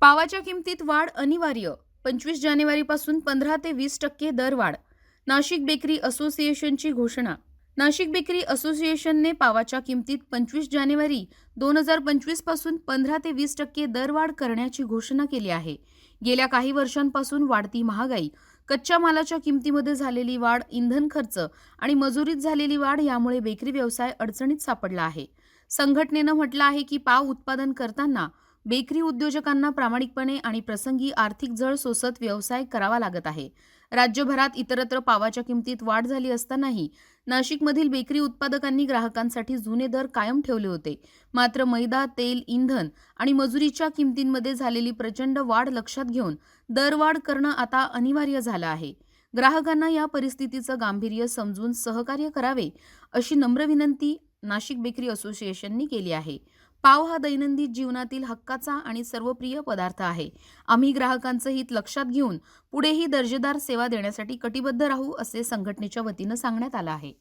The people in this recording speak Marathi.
पावाच्या किमतीत वाढ अनिवार्य. पंचवीस जानेवारीपासून पंधरा ते वीस टक्के दरवाढ नाशिक बेकरी असोसिएशनची घोषणा. नाशिक बेकरी असोसिएशनने पावाच्या किमतीत पंचवीस जानेवारी दोन हजार पंचवीसपासून पंधरा ते वीस टक्के दरवाढ करण्याची घोषणा केली आहे. गेल्या काही वर्षांपासून वाढती महागाई कच्च्या मालाच्या किमतीमध्ये झालेली वाढ इंधन खर्च आणि मजुरीत झालेली वाढ यामुळे बेकरी व्यवसाय अडचणीत सापडला आहे. संघटनेनं म्हटलं आहे की पाव उत्पादन करताना बेकरी उद्योजकांना प्रामाणिकपणे आणि प्रसंगी आर्थिक झळ सोसत व्यवसाय करावा लागत आहे. राज्यभरात इतरत्र पावाच्या किमतीत वाढ झाली असतानाही नाशिकमधील बेकरी उत्पादकांनी ग्राहकांसाठी जुने दर कायम ठेवले होते. मात्र मैदा तेल इंधन आणि मजुरीच्या किमतींमध्ये झालेली प्रचंड वाढ लक्षात घेऊन दरवाढ करणं आता अनिवार्य झालं आहे. ग्राहकांना या परिस्थितीचं गांभीर्य समजून सहकार्य करावे अशी नम्र विनंती नाशिक बेकरी असोसिएशननी केली आहे. पाव हा दैनंदिन जीवनातील हक्काचा आणि सर्वप्रिय पदार्थ आहे. आम्ही ग्राहकांचं हित लक्षात घेऊन पुढेही दर्जेदार सेवा देण्यासाठी कटिबद्ध राहू असे संघटनेच्या वतीनं सांगण्यात आलं आहे.